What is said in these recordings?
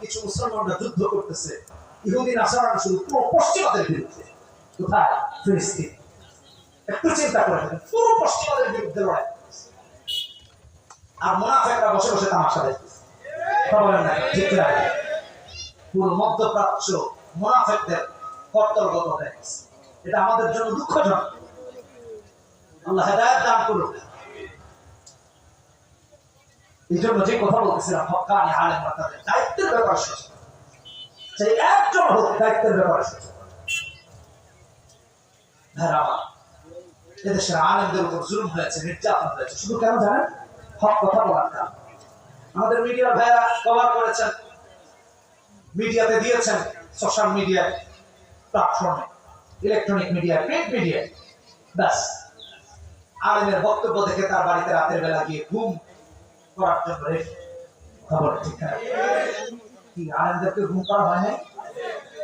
কিছু মুসলমানরা যুদ্ধ করতেছে। ইহুদি নাসারা শুধু পুরো পশ্চিমাদের বিরুদ্ধে। কোথায়? ফিলিস্তিন। একটু চিন্তা করে পুরো পশ্চিমাদের বিরুদ্ধে লড়াই। আর মোনাফেকরা বসে বসে তামাশা দেখতেছে। না পুরো মধ্যপ্রাচ্য মোনাফেকদের কর্তব্যগত হয়ে গেছে। এটা আমাদের জন্য দুঃখজনক। আল্লাহ হেদায়ত দান করুন এই জন্য যে কথা বলতেছিলাম, হকানি আলেম তাদের দায়িত্বের ব্যাপারে সেই একজন হোক দায়িত্বের ব্যাপারে সচেতন এদেশের উপর জুলুম হয়েছে, নির্যাতন হয়েছে। শুধু কেন জানেন? হক কথা বলার কারণ। আমাদের মিডিয়ার কভার করেছেন, মিডিয়াতে দিয়েছেন সোশ্যাল প্ল্যাটফর্মে, ইলেকট্রনিক মিডিয়া, প্রিন্ট মিডিয়া। ব্যাস, আলেমের বক্তব্য দেখে তার বাড়িতে রাতের বেলা গিয়ে ঘুম করার জন্য খবর ঠিক কি আলেমদেরকে ঘুম করা হয় নাই?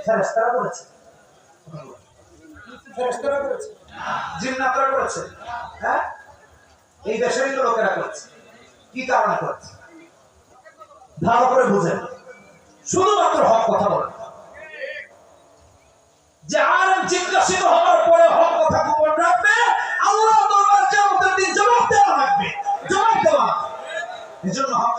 ফেরেস্তারা করেছে? হ্যাঁ? শুধুমাত্র হক কথা বলেন। যে আলেম জিজ্ঞাসিত হওয়ার পরে হক কথা রাখবে, আল্লাহ কিয়ামতের দিন জবাব দেওয়া লাগবে। জবাব দেওয়া এজন্য হক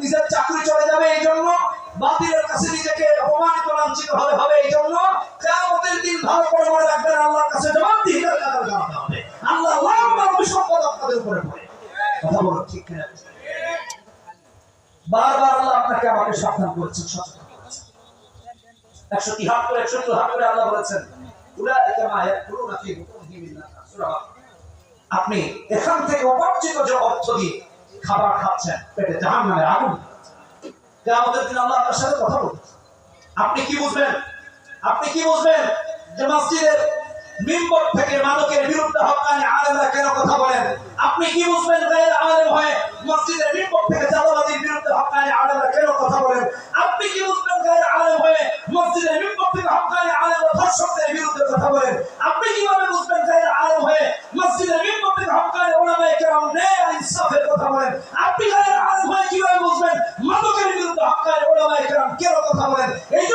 নিজের চাকরি চলে যাবে এই জন্য, বাতিলের কাছে নিজেকে অপমানিত, লাঞ্ছিত হলে হবে এই জন্য কেমতের দিন ভালো করে মনে রাখবেন, আল্লাহর কাছে জবাব দিয়ে হবে। আল্লাহ সম্পদ আপনাদের উপরে পড়ে। কথা বলো ঠিক আছে বারবার আল্লাহ আপনাকে আমাকে সাবধান করেছেন, সচেতন একশো তিহাত্তর, একশো আল্লাহ বলেছেন। আপনি এখান থেকে উপার্জিত যে অর্থ দিয়ে খাবার খাচ্ছেন, পেটে জাহান নামে আগুন আমাদের দিন আল্লাহ আপনার সাথে কথা বলতেছে আপনি কি বুঝবেন? আপনি কি বুঝবেন যে মসজিদের মিম্বর থেকে মাদকের বিরুদ্ধে হকানি আলেমরা কেন কথা বলেন? আপনি কি বুঝবেন গায়ের আলেম হয়ে মসজিদের মিম্বর থেকে চাঁদাবাজির বিরুদ্ধে হকানি আলেমরা কেন কথা বলেন? আপনি কি বুঝবেন গায়ের আলেম হয়ে মসজিদের মিম্বর থেকে হকানি আলেমরা ধর্ষকদের বিরুদ্ধে কথা বলেন? আপনি কীভাবে বুঝবেন গায়ের আলেম হয়ে মসজিদের মিম্বর থেকে হকানি ওলামায়ে কেরাম ন্যায় আর ইনসাফের কথা বলেন? আপনি গায়ের আলেম হয়ে কীভাবে বুঝবেন মাদকের বিরুদ্ধে হকানি ওলামায়ে কেরাম কেন কথা বলেন? এই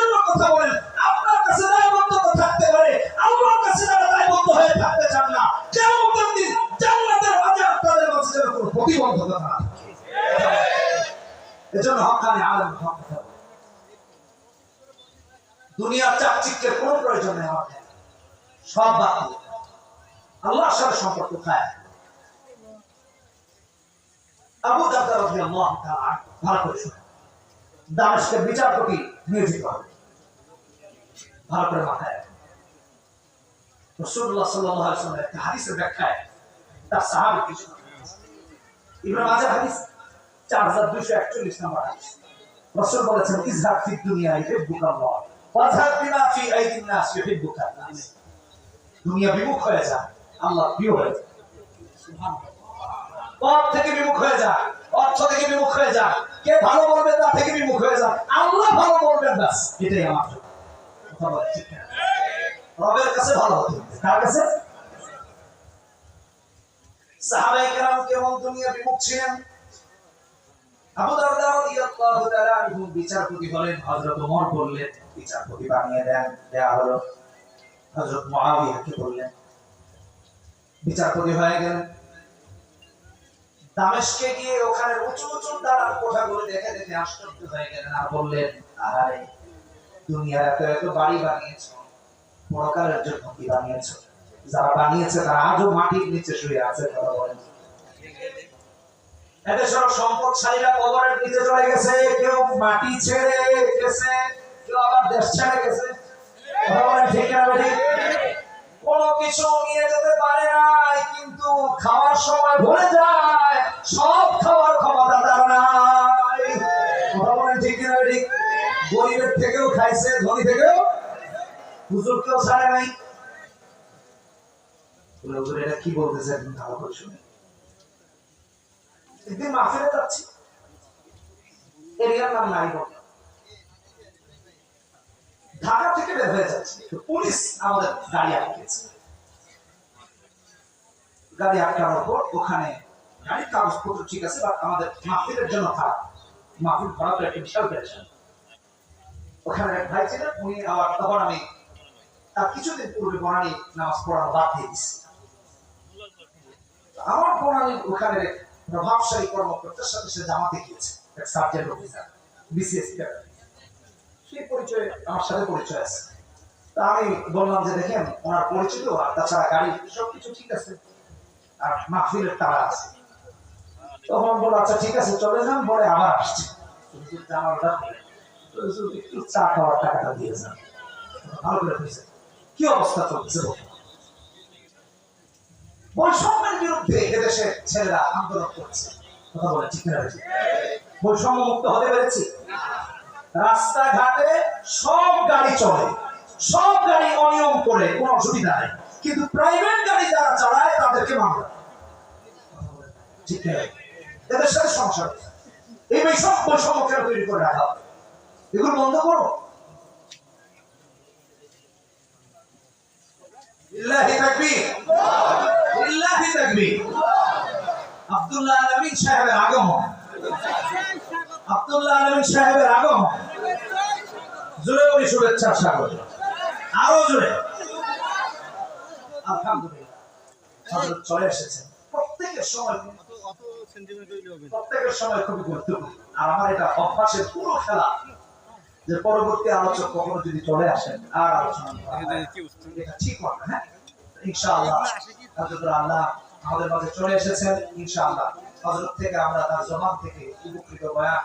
দুনিয়ার চাকচিক্যের কোনো প্রয়োজন নেই আমাদের সব দেন। আল্লাহর সাথে সম্পর্ক খায় আবু দাদা আনহু, ভালো করে শুনুন দামেস্কের বিচারপতি নিয়োজিত হবে ভালো করে মাথায় রাখবেন। রাসূলুল্লাহ সাল্লাল্লাহু একটা হাদিসের ব্যাখ্যায় তার সাহাবী কিছু কথা বলেছেন। ইবনে মাজাহ হাদিস 4241 নম্বর হাদিস রাসূল বলেছেন ইজহাব ফি দুনিয়া ইহিব্বুকা আল্লাহ ওয়াজহাব বিমা ফি আইদিন নাস ইহিব্বুকা নাস। দুনিয়া বিমুখ হয়ে যা পথ থেকে বিমুখ হয়ে যা, অর্থ থেকে বিমুখ হয়ে যা, কে ভালো বলবে তা থেকে বিমুখ হয়ে যা, আল্লাহ ভালো বলবেন ব্যাস, এটাই আমার রবের কাছে ভালো হতে কার কাছে? সাহাবায়ে কেরাম কেমন দুনিয়া বিমুখ ছিলেন? বিচারপতি বললেন, বিচারপতি বানিয়ে দেন, দেয়া হলো। বললেন, বিচারপতি হয়ে গেলেন। দামেশকে গিয়ে ওখানে উঁচু উঁচু দাঁড়ার কোঠাগুলো দেখে দেখে আশ্চর্য হয়ে গেলেন আর বললেন, আহারে, দুনিয়ার এত এত বাড়ি বানিয়েছ, পরকালের জন্য কি বানিয়েছ? যারা বানিয়েছে তারা আজও মাটির নিচে শুয়ে আছে কথা বলেন। এদেশের সম্পদশালীরা কবরের নিচে চলে গেছে। কেউ মাটি ছেড়ে গেছে, কেউ আবার দেশ ছেড়ে গেছে। ঠিক কোনো কিছু নিয়ে যেতে পারে নাই, কিন্তু খাওয়ার সময় ভুলে যায়, সব খাওয়ার ক্ষমতা তার নাই। ঠিক না বেঠিক? গরিবের থেকেও খাইছে, ধনী থেকেও হুজুর কেউ ছাড়ে নাই। হুজুর, এটা কি বলতেছে একদিন ভালো করে শুনে। একদিন মাফিরে যাচ্ছি। এরিয়ার নাম নাই ঢাকা থেকে বের হয়ে যাচ্ছে। পুলিশ আমাদের গাড়ি আটকেছে। গাড়ি আটকানোর পর ওখানে গাড়ির কাগজপত্র ঠিক আছে, বাট আমাদের মাহফিলের জন্য খারাপ মাহফিল তো একটা বিশাল পেরেছেন ওখানে এক ভাই ছিলেন, উনি আবার তখন আমি তার কিছুদিন পূর্বে বনানি নামাজ পড়ানো বাদ দিয়ে দিচ্ছি আমার বনানি ওখানে প্রভাবশালী কর্মকর্তার সাথে সে জামাতে গিয়েছে, এক সার্জেন্ট অফিসার বিসিএস সেই আমার সাথে পরিচয় আছে। তা আমি বললাম যে, দেখেন, ওনার পরিচিত আর তাছাড়া গাড়ি ঠিক আছে, আর মাহফিলের তারা আছে। তখন আচ্ছা ঠিক আছে, চলে যান, পরে আবার আসছে। একটু চা খাওয়ার টাকাটা দিয়ে যান। ভালো করে কি অবস্থা চলছে বলুন? এদেশের ছেলেরা আন্দোলন করছে। কথা বলে ঠিক না? বৈষম্য মুক্ত হতে পেরেছি? রাস্তাঘাটে সব গাড়ি চলে, সব গাড়ি অনিয়ম করে, কোনো অসুবিধা নেই। কিন্তু প্রাইভেট গাড়ি যারা চালায়, তাদেরকে মামলা ঠিক এদের সাথে সংসার। এই বৈষম্য বৈষম্য কেন তৈরি করে রাখা? এগুলো বন্ধ করো। ইল্লাহি তাকবীর ইল্লাহি তাকবীর আব্দুল্লাহ সাহেবের আগমন। আব্দুল্লাহ আলমী সাহেবের আগমন। জোরে বলি শুভেচ্ছা স্বাগত। আরও জোরে। আলহামদুলিল্লাহ। চলে এসেছেন প্রত্যেকের সময় প্রত্যেকের সময় খুবই গুরুত্বপূর্ণ। আর আমার এটা অভ্যাসের পুরো খেলা যে পরবর্তী আলোচক কখনো যদি চলে আসেন আর আলোচনা এটা ঠিক হবে হ্যাঁ? ইনশাআল্লাহ। আল্লাহ আমাদের মাঝে চলে এসেছেন ইনশাআল্লাহ। হযরত থেকে আমরা তার জবাব থেকে উপকৃত বয়ান